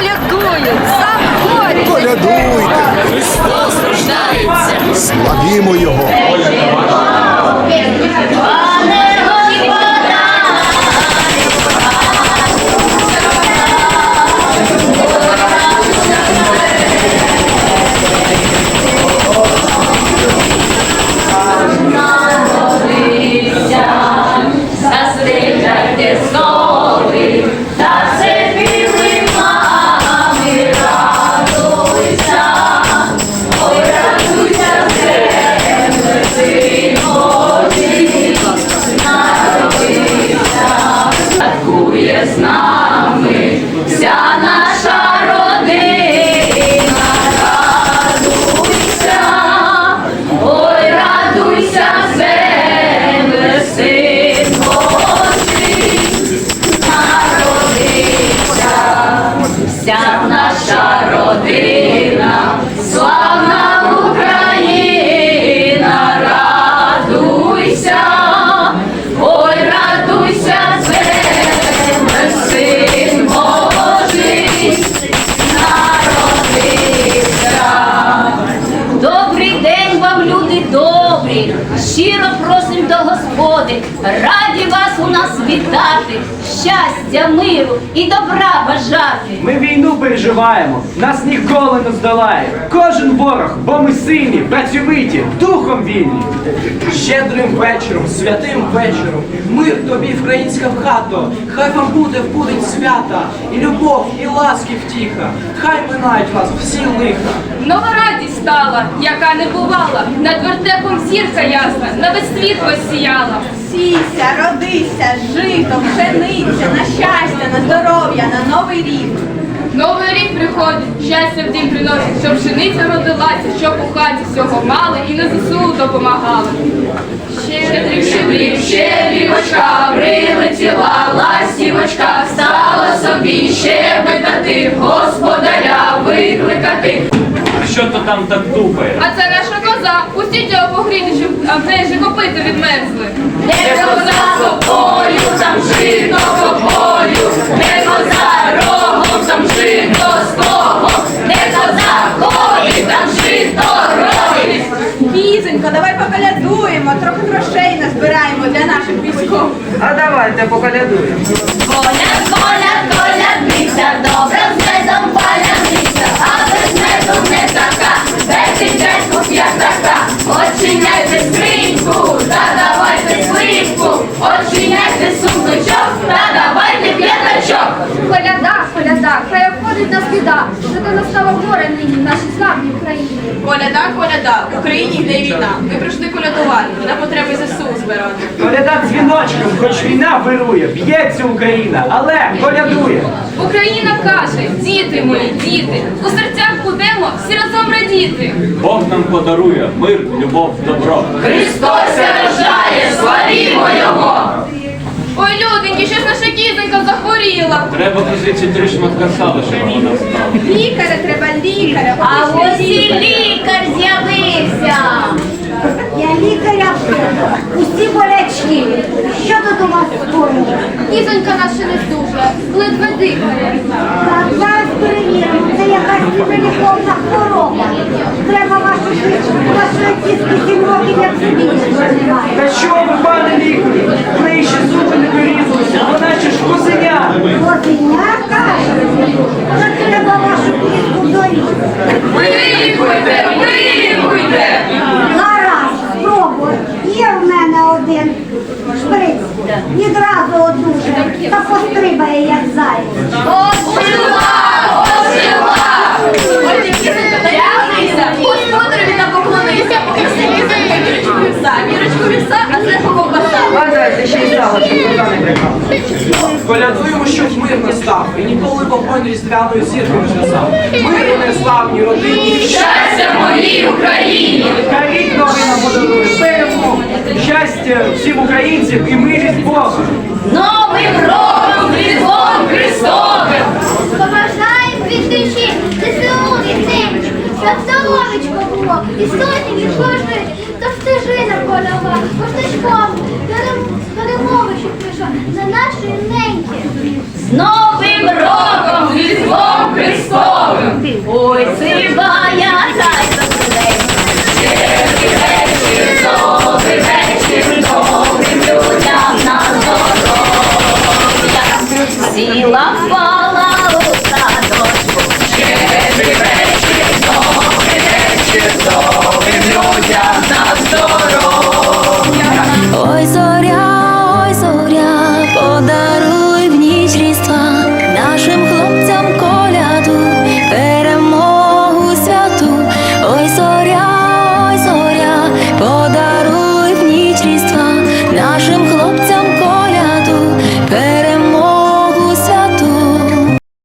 колядують, заходьте. Колядуйте, Христос рождається. славімо Його. নাম раді вас у нас вітати, щастя, миру і добра бажати. Ми війну переживаємо, нас ніколи не здолає. Кожен ворог, бо ми сильні, працьовиті, духом вільні. Щедрим вечором, святим вечором, мир тобі, українська в хато, хай вам буде в будень свята, і любов, і ласки втіха, хай минають вас всі лиха. Нова радість стала, яка не бувала, над вертепом зірка ясна, на весь світ посіяла. Сійся, родися, жито, пшениця, на щастя, на здоров'я, на новий рік. Новий рік приходить, щастя в дім приносить, щоб пшениця родилася, щоб у хаті всього мали і на ЗСУ допомагали. Щедрів, щедрів, щедрівочка, прилетіла ластівочка, стала собі щебетати, господаря викликати. Що то там так тупає? А це наша коза, пустіть його погріти, щоб а, в неї же копити відмерзли. Не коза копою, там жито копою, не коза рогом, там жито стогом, не коза ходить, там жито роїть. Кізонько, давай поколядуємо, трохи грошей назбираємо для наших військових. А давайте поколядуємо. Коляда, коляда, в Україні йде війна. Ми прийшли колядувати, на потреби ЗСУ збирати. Коляда дзвіночком, хоч війна вирує, б'ється Україна, але колядує. Україна каже, діти мої, діти, у серцях будемо всі разом радіти. Бог нам подарує мир, любов, добро. Христос рождає, славімо Його! Ой, люденьки, щось наша кізонька захворіла. Треба кузиці три шматка сала, щоб вона стала. Лікаря треба, лікаря. А ось і лікар з'явився. Я лікаря, усі болячки. Що тут у вас скоїло? Кізонька наша не здужа, ледве дихає. Так, зараз перевіримо, це якась невеликовна хвороба. Треба вашу швидше, вашої кістки сім років, як собі немає. Та що ви, Колядуємо, щоб мир настав, і ніколи вогонь різдвяної зірки не згасав. Миру не славній родині, Щастя моїй Україні! Хай рік новий нам подарує перемогу, щастя всім українцям і милість Бога. Новим роком, Різдвом Христовим! Побажаємо від душі ЗСУ вітеньки, щоб здоровечко було, і сотні від кожної, стежина подала, косточком, перемови, щоб прийшла на нашої неньки. З Новим роком, Різдвом Христовим! Ой,